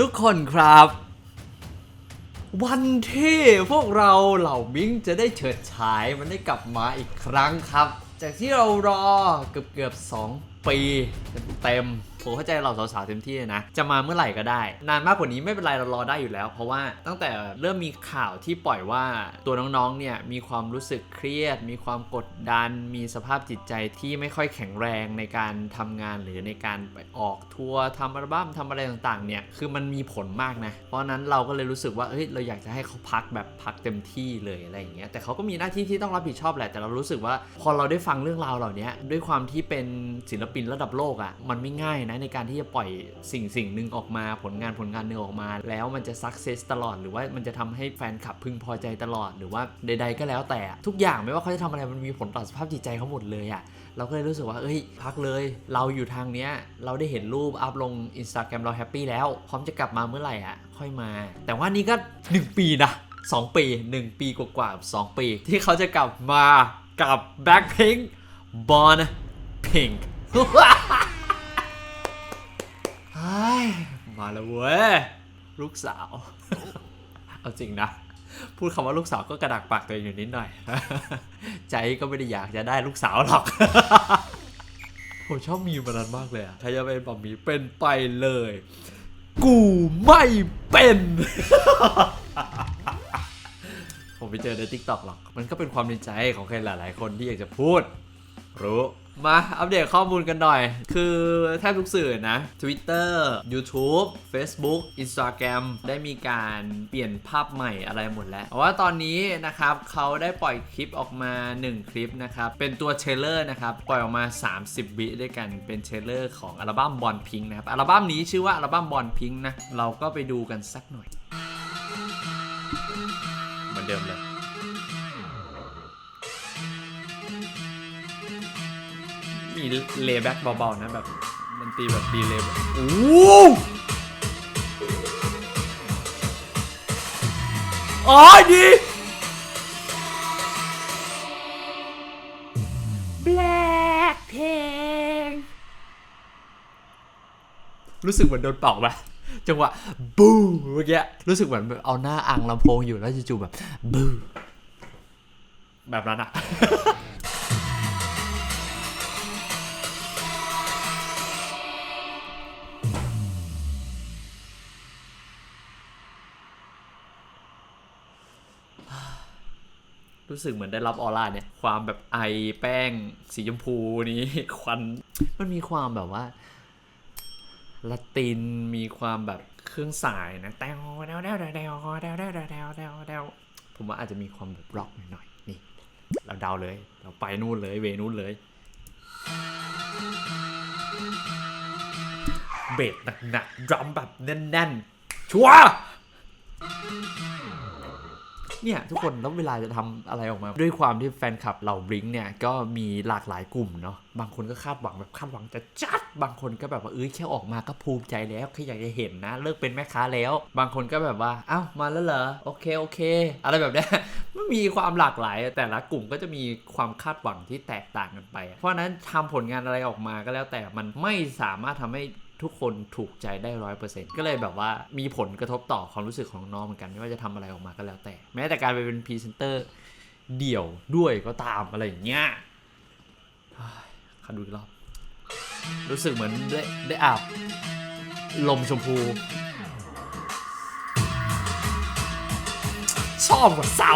ทุกคนครับ วันที่พวกเราเหล่ามิงจะได้เฉิดฉายมันได้กลับมาอีกครั้งครับ จากที่เรารอเกือบเกือบๆสองปีเต็มๆ ผมเข้าใจเราสาวๆเต็มที่เลยนะ จะมาเมื่อไหร่ก็ได้ นานมากกว่านี้ไม่เป็นไรเรารอได้อยู่แล้ว เพราะว่าตั้งแต่เริ่มมีข่าวที่ปล่อยว่าตัวน้องๆเนี่ยมีความรู้สึกเครียด มีความกดดัน มีสภาพจิตใจที่ไม่ค่อยแข็งแรงในการทำงานหรือในการไปออกทัวร์ทำอัลบั้มทำอะไรต่างๆเนี่ยคือมันมีผลมากนะ เพราะฉะนั้นเราก็เลยรู้สึกว่าเฮ้ยเราอยากจะให้เขาพักแบบพักเต็มที่เลยอะไรอย่างเงี้ยแต่เขาก็มีหน้าที่ที่ต้องรับผิดชอบแหละแต่เรารู้สึกว่าพอเราได้ฟังเรื่องราวเหล่านี้ด้วยความที่เป็นศิลปินระดับโลกอะ่ะมันไม่ง่ายนะในการที่จะปล่อยสิ่งสิ่งหนึ่งออกมาผลงานผลงานหนึ่งออกมา แล้วมันจะสักเซสตลอด หรือว่ามันจะทำให้แฟนคลับพึงพอใจตลอดหรือว่าใด ๆ ก็แล้วแต่ทุกอย่างไม่ว่าเขาจะทำอะไรมันมีผลต่อสภาพจิตใจเขาหมดเลยอะ่ะเราก็เลยรู้สึกว่าเอ้ยพักเลย เราอยู่ทางเนี้ยเราได้เห็นรูปอัพลง Instagram เราแฮปปี้แล้วพร้อมจะกลับมาเมื่อไหร่อะค่อยมา แต่ว่านี่ก็ 1 ปีนะ2 ปี 1 ปีกว่าๆกับ2ปี ที่เขาจะกลับมากับ Blackpink Born Pink ย มาแล้วเว้ย ลูกสาว เอาจริงนะ พูดคำว่าลูกสาวก็กระดักปากตัวเองอยู่นิดหน่อย ใจก็ไม่ได้อยากจะได้ลูกสาวหรอก ผมชอบมีมันนั้นมากเลยอะใครจะเป็นแบบมีเป็นไปเลย กูไม่เป็น ผมไปเจอในทิกตอกหรอก มันก็เป็นความในใจของใครหลาย ๆ คนที่อยากจะพูด รู้ มาอัปเดตข้อมูลกันหน่อย คือแทบทุกสื่อนะ Twitter YouTube Facebook Instagram ได้มีการเปลี่ยนภาพใหม่อะไรหมดแล้วเพราะว่าตอนนี้นะครับเขาได้ปล่อยคลิปออกมา 1 คลิปนะครับ เป็นตัวเทรลเลอร์นะครับ ปล่อยออกมา 30 วิด้วยกันเป็นเทรลเลอร์ของอัลบั้มบอลพิงนะครับ อัลบั้มนี้ชื่อว่าอัลบั้มบอลพิงนะ เราก็ไปดูกันสักหน่อย เหมือนเดิมเลย มีเลย์แบ็กเบาๆนะแบบมันตรีแบบดีเลยแบบโอ้อ๋อดี Black Pink รู้สึกเหมือนโดนเป่าปะจังหวะบูเมื่อกี้รู้สึกเหมือนแบบเอาหน้าอ่างลำโพงอยู่แล้วจู่ๆแบบบูแบบนั้นอะ รู้สึกเหมือนได้รับออร่าเนี่ย ความแบบไอแป้ง สีชมพูนี้ควันมันมีความแบบว่าละตินมีความแบบเครื่องสายนะแตวแตวแตวแตวแตวแตวแตวแตวแตวแตวแตวผมว่าอาจจะมีความแบบร็อกหน่อยๆนี่ เราเดาเลย เราไปนู่นเลยเวนู่นเลยเบสหนักๆดรัมแบบแน่นๆชัวร์ เนี่ยทุกคนแล้วเวลาจะทำอะไรออกมา ด้วยความที่แฟนคลับเหล่าบลิงเนี่ยก็มีหลากหลายกลุ่มเนาะบางคนก็คาดหวังแบบคาดหวังจะจัด บางคนก็แบบว่าเอ้ยแค่ออกมาก็ภูมิใจแล้วแค่อยากจะเห็นนะ เลิกเป็นแม่ค้าแล้ว บางคนก็แบบว่าอ้าวมาแล้วเหรอโอเคโอเค อะไรแบบนี้มันมีความหลากหลาย แต่ละกลุ่มก็จะมีความคาดหวังที่แตกต่างกันไป เพราะฉะนั้นทำผลงานอะไรออกมาก็แล้วแต่มันไม่สามารถทำให้ ทุกคนถูกใจได้ร้อยเปอร์เซ็นต์ก็เลยแบบว่ามีผลกระทบต่อความรู้สึกของน้องเหมือนกัน ไม่ว่าจะทำอะไรออกมาก็แล้วแต่ แม้แต่การไปเป็นพรีเซนเตอร์เดี่ยวด้วยก็ตามอะไรอย่างเงี้ยเฮ้ยขันดูอีกรอบ รู้สึกเหมือนได้ได้อาบลมชมพู ชอบกว่าเศร้า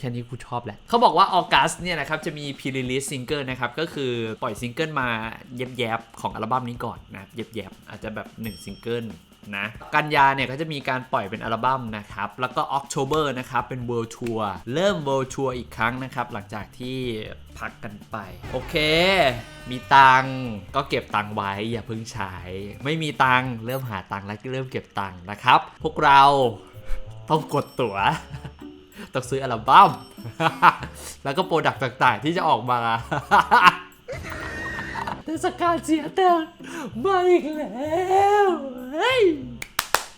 แค่นี้กูชอบแหละ เขาบอกว่าออกัสเนี่ยนะครับจะมีพรีลิสซิงเกิลนะครับก็คือปล่อยซิงเกิลมาแยบๆของอัลบั้มนี้ก่อนนะแยบๆอาจจะแบบ1ซิงเกิลนะกันยาเนี่ยก็จะมีการปล่อยเป็นอัลบั้มนะครับ แล้วก็ออกโ o เบอร์นะครับ เป็น World Tour เริ่ม World Tour อีกครั้งนะครับ หลังจากที่พักกันไป โอเค มีตังก็เก็บตังไว้อย่าเพิ่งใช้ ไม่มีตังเริ่มหาตังแล้วก็เริ่มเก็บตังนะครับ พวกเราต้องกดตั๋ว ต้องซื้ออัลบั้ม แล้วก็โปรดักต์ต่างๆ ที่จะออกมาเทศกาลเสียตังค์มาอีกแล้ว เฮ้ย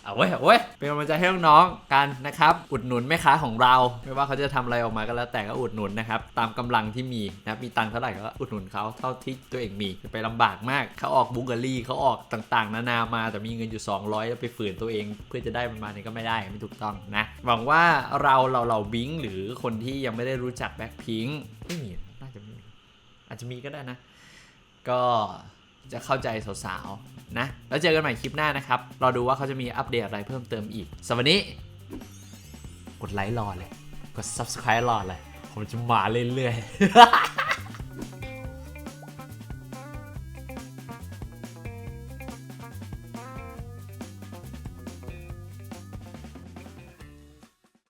เอาเว้เอาเว้เป็นกำลังใจให้น้องๆกันนะครับ อุดหนุนแม่ค้าของเรา ไม่ว่าเขาจะทำอะไรออกมาก็แล้วแต่ก็อุดหนุนนะครับ ตามกำลังที่มีนะมีตังเท่าไหร่ก็อุดหนุนเขาเท่าที่ตัวเองมีจะไปลำบากมากเขาออกบุกเกอรี่เขาออกต่างๆ นานามาแต่มีเงินอยู่ 200แล้วไปฝืนตัวเอง เพื่อจะได้มันมาเนี่ยก็ไม่ได้ไม่ถูกต้องนะหวังว่าเราเราเราบิงหรือคนที่ยังไม่ได้รู้จักแบ็คพิงไม่มีน่าจะไม่มีอาจจะมีก็ได้นะ ก็จะเข้าใจสาวๆ นะ แล้วเจอกันใหม่คลิปหน้านะครับ รอดูว่าเขาจะมีอัปเดตอะไรเพิ่มเติมอีกสำหรับวันนี้ กดไลค์รอเลย กด subscribe รอเลย ผมจะมาเรื่อยๆ